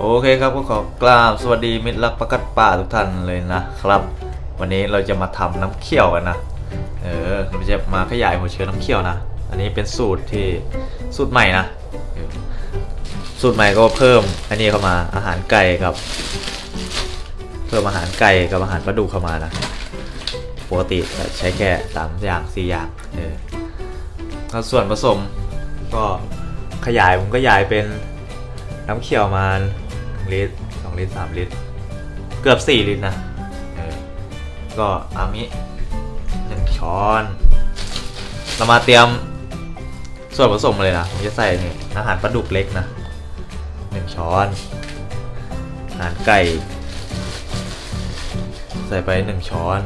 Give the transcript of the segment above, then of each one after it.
โอเคครับก็ขอกราบสวัสดีมิตรรักประกัดป่าทุกท่านเลยนะครับ วันนี้เราจะมาทำน้ำเคี่ยวกันนะเออเราจะมาขยายหัวเชื้อน้ำเคี่ยวนะ อันนี้เป็นสูตรที่สูตรใหม่นะสูตรใหม่ก็เพิ่มอันนี้เข้ามาอาหารไก่กับ เพิ่มอาหารไก่กับอาหารปลาดุกเข้ามานะปกติใช้แค่สามอย่างสี่อย่างเออแล้วส่วนผสมก็ขยายผมก็ขยายเป็นน้ำเขียวมา ลิตรสองลิตรสามลิตร เกือบสี่ลิตรนะเออก็อามิหนึ่งช้อน เรามาเตรียมส่วนผสมเลยนะผมจะใส่นี่อาหารปลาดุกเล็กนะหนึ่งช้อนอาหารไก่ ใส่ไปหนึ่งช้อน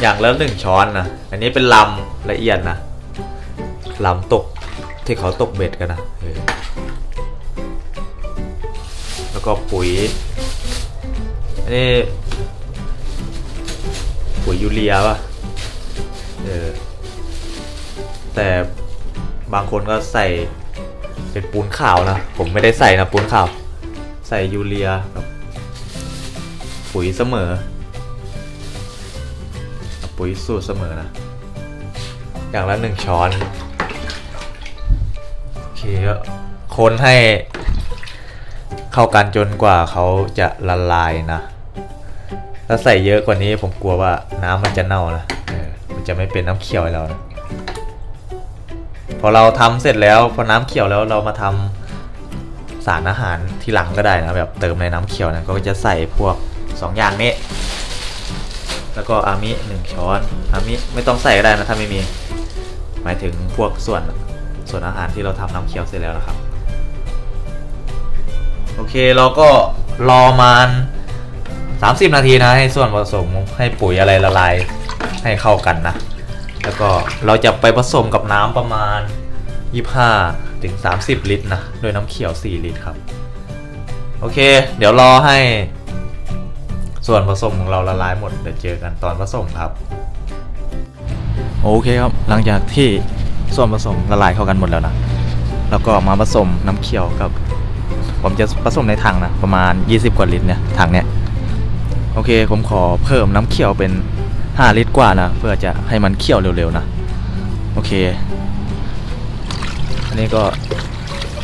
อย่างละหนึ่งช้อนนะอันนี้เป็นลำละเอียดนะลำตกที่เขาตกเบ็ดกันนะ แล้วก็ปุ๋ยอันนี้ปุ๋ยยูเรียป่ะเออแต่บางคนก็ใส่เป็นปูนขาวนะ ผมไม่ได้ใส่นะปูนขาว ใส่ยูเรียกับปุ๋ยเสมอ ปุ๋ยสูตรเสมอนะ อย่างละหนึ่งช้อน โอเคคนให้ เข้ากันจนกว่าเขาจะละลายนะ ถ้าใส่เยอะกว่านี้ผมกลัวว่าน้ำมันจะเน่านะเออมันจะไม่เป็นน้ำเขียวให้เรานะพอเราทำเสร็จแล้วพอน้ำเขียวแล้วเรามาทำสารอาหารที่หลังก็ได้นะแบบเติมในน้ำเขียวนะก็จะใส่พวกสองอย่างนี้ แล้วก็อามิหนึ่งช้อนอามิไม่ต้องใส่ก็ได้นะถ้าไม่มี หมายถึงพวกส่วนส่วนอาหารที่เราทำน้ำเคี่ยวเสร็จแล้วนะครับ โอเคเราก็รอมาน30 นาทีนะ ให้ส่วนผสมให้ปุ๋ยอะไรละลายให้เข้ากันนะ แล้วก็เราจะไปผสมกับน้ำประมาณ 25ถึง30 ลิตรนะ โดยน้ำเขียว 4 ลิตรครับ โอเค เดี๋ยวรอให้ส่วนผสมของเราละลายหมดเดี๋ยวเจอกันตอนผสมครับ โอเคครับ หลังจากที่ส่วนผสมละลายเข้ากันหมดแล้วนะ แล้วก็มาผสมน้ำเขียวกับ ผมจะผสมในถังนะ ประมาณ 20 กว่าลิตรเนี่ยถังเนี้ยโอเคผมขอเพิ่มน้ำเขียวเป็น 5 ลิตรกว่านะ เพื่อจะให้มันเคี่ยวเร็วๆนะ โอเค อันนี้ก็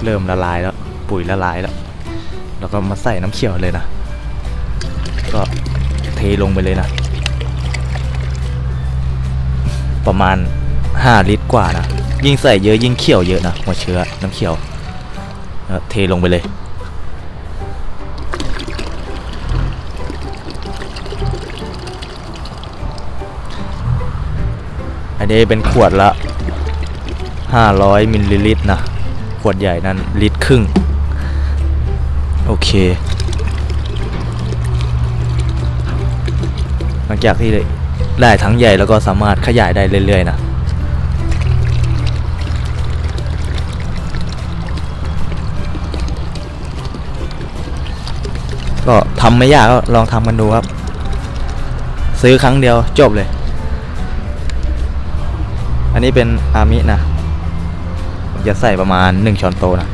เริ่มละลายแล้ว ปุ๋ยละลายแล้ว แล้วก็มาใส่น้ำเขียวเลยนะ ก็เทลงไปเลยนะ ประมาณ 5 ลิตรกว่านะ ยิ่งใส่เยอะยิ่งเขียวเยอะนะหัวเชื้อน้ำเขียวเทลงไปเลย อันนี้เป็นขวดละ 500 มิลลิลิตรนะ ขวดใหญ่นั้นลิตรครึ่ง โอเค หลังจากที่ได้ทั้งใหญ่แล้วก็สามารถขยายได้เรื่อย ๆ นะก็ทำไม่ยากก็ลองทำกันดูครับ ซื้อครั้งเดียวจบเลย อันนี้เป็นอามินะ ผมจะใส่ประมาณ 1 ช้อนโต๊ะนะ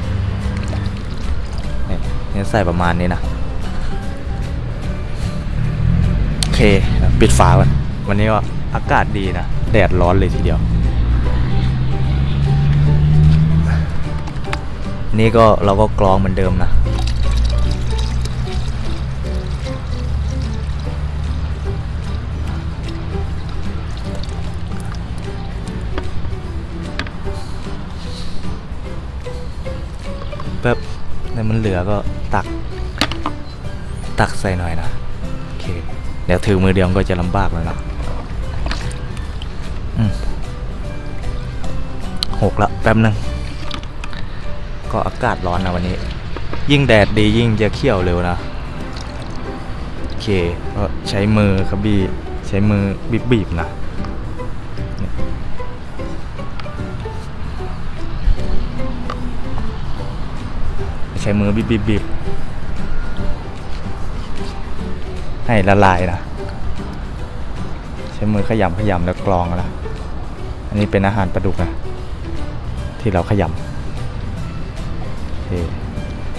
เนี่นี่ใส่ประมาณนี้นะ โอเค ปิดฝาก่อน วันนี้ก็อากาศดีนะ แดดร้อนเลยทีเดียว นี่ก็เราก็กรองเหมือนเดิมนะ แบบแล้วมันเหลือก็ตัก ตักใส่หน่อยนะโอเค เดี๋ยวถือมือเดียวก็จะลำบากแล้วนะหกละแป๊บนึง ก็อากาศร้อนนะวันนี้ ยิ่งแดดดียิ่งจะเคี่ยวเร็วนะโอเคก็ใช้มือครับบี้ใช้มือบีบๆนะ ใช้มือบีบบบบบให้ละลายนะ ใช้มือขยำขยำแล้วกรองนะอันนี้เป็นอาหารปลาดุกนะที่เราขยำ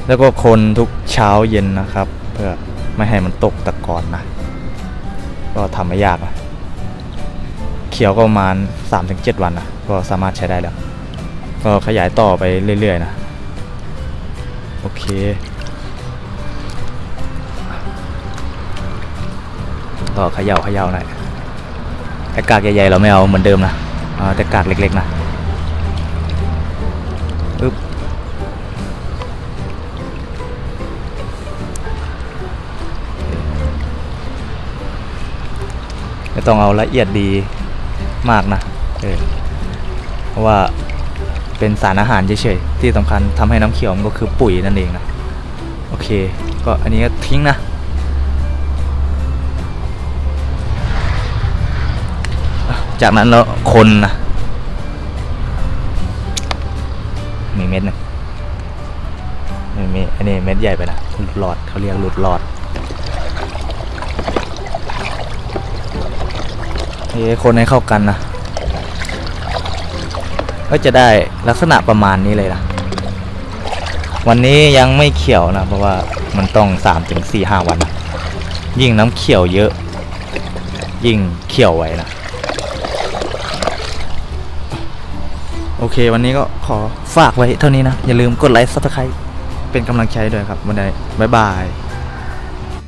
แล้วก็คนทุกเช้าเย็นนะครับ เพื่อไม่ให้มันตกตะกอนนะ ก็ทำไม่ยากนะเขียวก็ประมาณ 3-7 วันนะก็สามารถใช้ได้แล้ว ก็ขยายต่อไปเรื่อยๆนะ โอเค ต่อเขย่าเขย่าหน่อยแต่กากใหญ่ๆเราไม่เอาเหมือนเดิมนะเอาแต่กากเล็กๆนะอึ๊บไม่ต้องเอาละเอียดดีมากนะเออเพราะว่า เป็นสารอาหารเฉยๆที่สำคัญทำให้น้ำเขียวมันก็คือปุ๋ยนั่นเองนะโอเค ก็อันนี้ก็ทิ้งนะ จากนั้นเราคนนะมีเม็ดหนึงมีมีอันนี้เม็ดใหญ่ไปนะหลุดหลอดเขาเรียกหลุดหลอดเฮ้คนให้เข้ากันนะ ก็จะได้ลักษณะประมาณนี้เลยนะวันนี้ยังไม่เขียวนะ เพราะว่ามันต้องสามถึงสี่ห้าวันนะยิ่งน้ำเขียวเยอะ ยิ่งเขียวไว้นะโอเค วันนี้ก็ขอฝากไว้เท่านี้นะ อย่าลืมกดไลค์ซับสไครต์เป็นกำลังใจด้วยครับ วันนี้บ๊ายบาย